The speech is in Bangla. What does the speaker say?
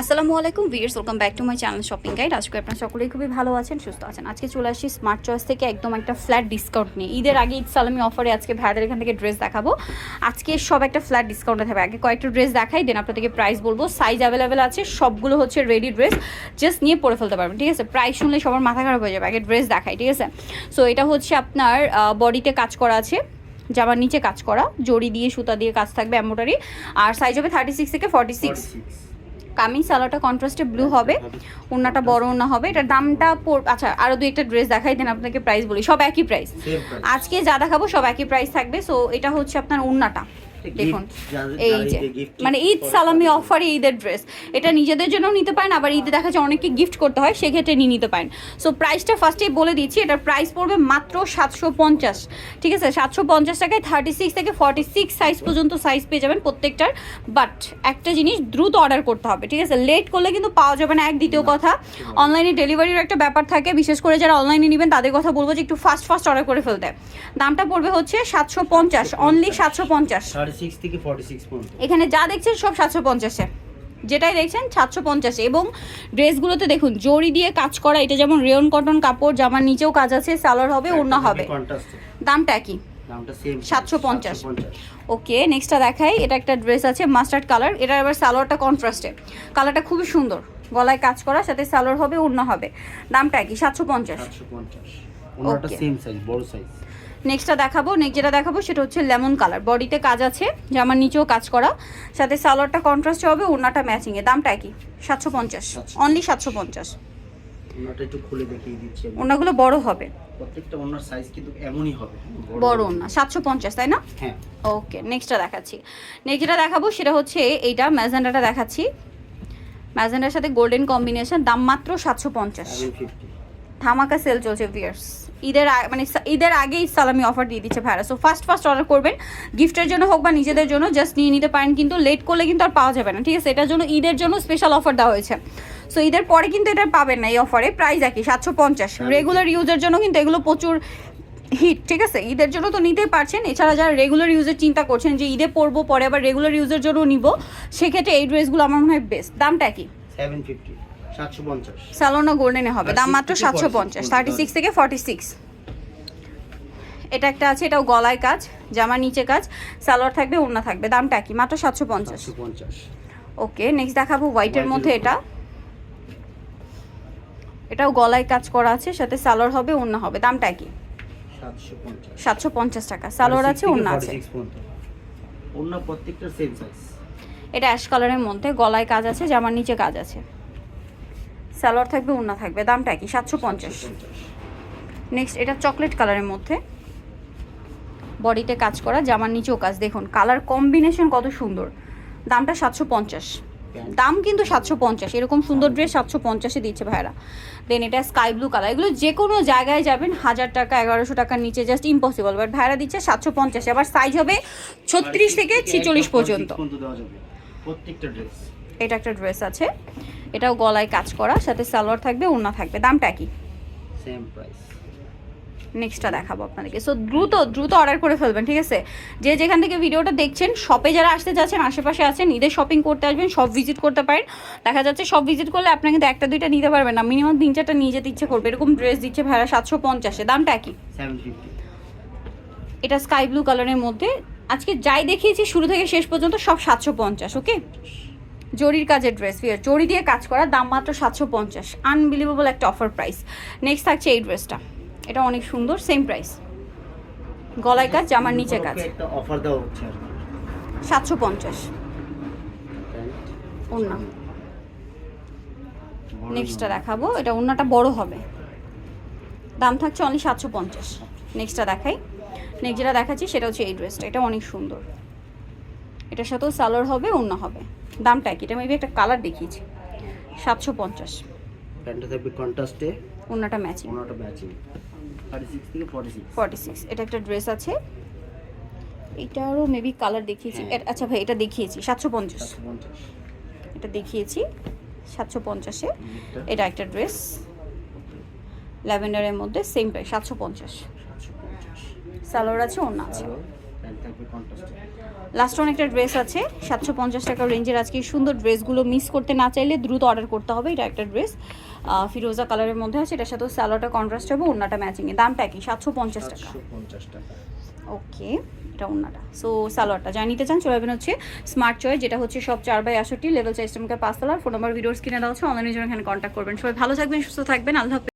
আসসালামু আলাইকুম viewers welcome back to my channel shopping guide. আজকে আপনারা সকলেই খুবই ভালো আছেন, সুস্থ আছেন। আজকে চলে আসছি স্মার্ট চয়েস থেকে একদম একটা ফ্ল্যাট ডিসকাউন্ট নিয়ে। ঈদের আগে ঈদ সালামি অফারে আজকে ভাইয়াদের এখান থেকে ড্রেস দেখাবো। আজকে সব একটা ফ্ল্যাট ডিসকাউন্টে থাকবে। আগে কয়েকটা ড্রেস দেখাই দেন আপনাদেরকে প্রাইস বলব। সাইজ অ্যাভেলেবেল আছে, সবগুলো হচ্ছে রেডি ড্রেস জাস্ট নিয়ে পরে ফেলতে পারবেন, ঠিক আছে? প্রাইস শুনলে সবার মাথা খারাপ হয়ে যাবে, আগে ড্রেস দেখাই, ঠিক আছে? সো এটা হচ্ছে আপনার বডিতে কাজ করা আছে, জামার নিচে কাজ করা, জড়ি দিয়ে, সুতা দিয়ে কাজ থাকবে এম্বোটারি আর সাইজ হবে থার্টি সিক্স থেকে ফর্টি সিক্স কামিং সালোয়ারটা কন্ট্রাস্টে ব্লু হবে। ওনাটা বড় ওনা হবে। এটার দামটা আচ্ছা আরও দুই একটা ড্রেস দেখাই দেন আপনাকে প্রাইস বলি। সব একই প্রাইস আজকে যা দেখাবো সব একই প্রাইস থাকবে। সো এটা হচ্ছে আপনার ওন্নাটা দেখুন এই যে মানে ঈদ সালামি অফারে ঈদের ড্রেস এটা নিজেদের জন্যও নিতে পারেন আবার ঈদে দেখা যায় অনেকে গিফট করতে হয় সেক্ষেত্রে নিয়ে নিতে পারেন। সো প্রাইসটা ফার্স্টেই বলে দিচ্ছি এটার প্রাইস পড়বে মাত্র সাতশো পঞ্চাশ ঠিক আছে? সাতশো পঞ্চাশ টাকায় থার্টি সিক্স থেকে ফর্টি সিক্স সাইজ পর্যন্ত সাইজ পেয়ে যাবেন প্রত্যেকটার বাট একটা জিনিস দ্রুত অর্ডার করতে হবে ঠিক আছে? লেট করলে কিন্তু পাওয়া যাবে না এক দ্বিতীয় কথা। অনলাইনে ডেলিভারির একটা ব্যাপার থাকে বিশেষ করে যারা অনলাইনে নেবেন তাদের কথা বলব যে একটু ফাস্ট ফাস্ট অর্ডার করে ফেলতে। দামটা পড়বে হচ্ছে সাতশো পঞ্চাশ অনলি সাতশো পঞ্চাশ। থেকে পর্যন্ত। এখানে যা দেখছেন সব সাতশো পঞ্চাশে। যেটাই দেখছেন সাতশো পঞ্চাশে। এবং ড্রেসগুলোতে দেখুন জড়ি দিয়ে কাজ করা এটা যেমন রেয়ন কটন কাপড় জামার নিচেও কাজ আছে সালোয়ার হবে অন্য হবে। কন্ট্রাস্ট দামটা কি? সেম 750 ওকে নেক্সটটা দেখাই এটা একটা ড্রেস আছে মাস্টার্ড কালার। এটা এবার সালোয়ারটা কন্ট্রাস্টে কালারটা খুবই সুন্দর। গলায় কাজ করা সাথে সালোয়ার হবে অন্য হবে। দামটা কি? সাতশো পঞ্চাশ। ওনাটা সেম সাইজ বড় সাইজ নেক্সটটা দেখাবো। নেক্সট যেটা দেখাবো সেটা হচ্ছে লেমন কালার বডিতে কাজ আছে জামার নিচেও কাজ করা। সাথে সালোয়ারটা কন্ট্রাস্ট হবে ওড়নাটা ম্যাচিংয়ে দামটা কি সাতশো পঞ্চাশ। অনলি সাতশো পঞ্চাশ। ওনাটা একটু খুলে দেখিয়ে দিচ্ছি আমি। ওড়নাগুলো বড় হবে। প্রত্যেকটা ওনার সাইজ কিন্তু এমনই হবে। হ্যাঁ, বড় ওড়না। সাতশো পঞ্চাশ তাই না? হ্যাঁ। ওকে নেক্সটটা দেখাচ্ছি। দেখাবো সেটা হচ্ছে এইটা ম্যাজেন্ডাটা দেখাচ্ছি। ম্যাজেন্ডার সাথে গোল্ডেন কম্বিনেশন দাম মাত্র ধামাকা সেল চলছে ভিয়ার্স ঈদের মানে ঈদের আগেই সালামি অফার দিয়ে দিচ্ছে ভাইরা। সো ফার্স্ট ফার্স্ট অর্ডার করবেন। গিফটের জন্য হোক বা নিজেদের জন্য জাস্ট নিয়ে নিতে পারেন কিন্তু লেট করলে কিন্তু আর পাওয়া যাবে না ঠিক আছে? এটার জন্য ঈদের জন্য স্পেশাল অফার দেওয়া হয়েছে। সো ঈদের পরে কিন্তু এটা পাবেন না এই অফারে প্রাইস একই সাতশো পঞ্চাশ। রেগুলার ইউজের জন্য কিন্তু এগুলো প্রচুর হিট ঠিক আছে? ঈদের জন্য তো নিতেই পারছেন এছাড়া যারা রেগুলার ইউজের চিন্তা করছেন যে ঈদে পরবো পরে আবার রেগুলার ইউজের জন্য নিব সেক্ষেত্রে এই ড্রেসগুলো আমার মনে হয় বেস্ট দামটা কি সেভেন ফিফটি সাতশো পঞ্চাশ। স্যালোনা গোল্ডেনে হবে। দাম মাত্র থেকে সাতশো পঞ্চাশ। থার্টি সিক্স থেকে ফর্টি সিক্স এটা একটা আছে এটাও গলায় কাজ জামার নিচে কাজ সালোয়ার থাকবে ওড়না থাকবে। দামটা কি? মাত্র সাতশো পঞ্চাশ। সাতশো পঞ্চাশ। ওকে নেক্সট দেখাবো হোয়াইটের মধ্যে এটা। এটাও গলায় কাজ করা আছে সাথে সালোয়ার হবে ওড়না হবে। দামটা কি? সাতশো পঞ্চাশ। সাতশো পঞ্চাশ টাকা। সালোয়ার আছে ওড়না আছে। ওনার প্রত্যেকটা সেম সাইজ এটা অ্যাশ কালারের মধ্যে। গলায় কাজ আছে জামার নিচে কাজ আছে। সালোয়ার থাকবে ওড়না থাকবে। দামটা কি? সাতশো পঞ্চাশ। নেক্সট এটা চকলেট কালারের মধ্যে। বডিতে কাজ করা জামার নিচেও কাজ। দেখুন কালার কম্বিনেশন কত সুন্দর। দামটা সাতশো পঞ্চাশ। দাম কিন্তু সাতশো পঞ্চাশ। এরকম সুন্দর ড্রেস সাতশো পঞ্চাশে দিচ্ছে ভাইরা দেন এটা স্কাই ব্লু কালার এগুলো যে কোনো জায়গায় যাবেন হাজার টাকা এগারোশো টাকার নিচে জাস্ট ইম্পসিবল বাট ভাইরা দিচ্ছে সাতশো পঞ্চাশে। আবার সাইজ হবে ছত্রিশ থেকে ছিচল্লিশ পর্যন্ত। এটা একটা ড্রেস আছে। এটাও গলায় কাজ করা সাথে সালোয়ার থাকবে ওড়না থাকবে দামটা কি সেম প্রাইস নেক্সটটা দেখাবো আপনাদেরকে। সো দ্রুত দ্রুত অর্ডার করে ফেলবেন ঠিক আছে? যে যেখান থেকে ভিডিওটা দেখছেন শপে যারা আসতে যাচ্ছেন আশেপাশে আছেন ঈদের শপিং করতে আসবেন সব ভিজিট করতে পারেন। দেখা যাচ্ছে সব ভিজিট করলে আপনার কিন্তু একটা দুইটা নিতে পারবেন না। মিনিমাম তিন চারটা নিয়ে যেতে ইচ্ছে করবে। এরকম ড্রেস দিচ্ছে ভাড়া সাতশো পঞ্চাশে। দামটা কি এটা স্কাই ব্লু কালারের মধ্যে। আজকে যাই দেখিয়েছি শুরু থেকে শেষ পর্যন্ত সব সাতশো পঞ্চাশ ওকে জরির কাজের ড্রেস ফিয়ার। জরি দিয়ে কাজ করা দাম মাত্র সাতশো পঞ্চাশ। আনবিলিভেবল একটা অফার প্রাইস নেক্সট থাকছে এই ড্রেসটা এটা অনেক সুন্দর সেম প্রাইস গলায় কাজ জামার নিচে কাজ। অফার সাতশো পঞ্চাশ। নেক্সটটা দেখাবো। এটা ওড়নাটা বড় হবে। দাম থাকছে অনলি সাতশো পঞ্চাশ। নেক্সটটা দেখাই। নেক্সট যেটা দেখাচ্ছি সেটা হচ্ছে এই ড্রেসটা এটা অনেক সুন্দর। এটার সাথেও সালোয়ার হবে ওড়না হবে। দামটা কি এটা মেবি একটা কালার দেখিয়েছি। সাতশো পঞ্চাশ। প্যান্টটা থাকবে কন্ট্রাস্টে ওড়নাটা ম্যাচিং ওনাটা ম্যাচিং থার্টি সিক্স থেকে ফর্টি সিক্স ফর্টি সিক্স এটা একটা ড্রেস আছে। এটারও মেবি কালার দেখিয়েছি। হ্যাঁ। আচ্ছা ভাই এটা দেখিয়েছি সাতশো পঞ্চাশ। সাতশো পঞ্চাশ। এটা দেখিয়েছি সাতশো পঞ্চাশে। এটা? একটা ড্রেস ল্যাভেন্ডারের মধ্যে সেম প্রাইস সাতশো পঞ্চাশ। সাতশো পঞ্চাশ। সালোয়ার আছে ওড়না আছে। লাস্ট অনেকটা ড্রেস আছে সাতশো পঞ্চাশ টাকা রেঞ্জের আজকে সুন্দর ড্রেসগুলো মিস করতে না চাইলে দ্রুত অর্ডার করতে হবে এটা একটা ড্রেস ফিরোজা কালারের মধ্যে আছে এটার সাথে স্যালোটা কন্ট্রাস্ট হবে ওনাটা ম্যাচিংয়ে দামটা কি সাতশো পঞ্চাশ টাকা। ওকে এটা ওনাটা সো সালোয়ারটা। যা নিতে চান চলে যাবেন হচ্ছে স্মার্ট চয়েস যেটা হচ্ছে সব চার বাই আষট্টি লেভেল চাইস্টমকে পাঁচতলার ফোন নাম্বার ভিডিওস কিনে দেওয়া হচ্ছে অনলাইনের জন্য এখানে কন্ট্যাক্ট করবেন। সবাই ভালো থাকবেন সুস্থ থাকবেন। আল্লাহ।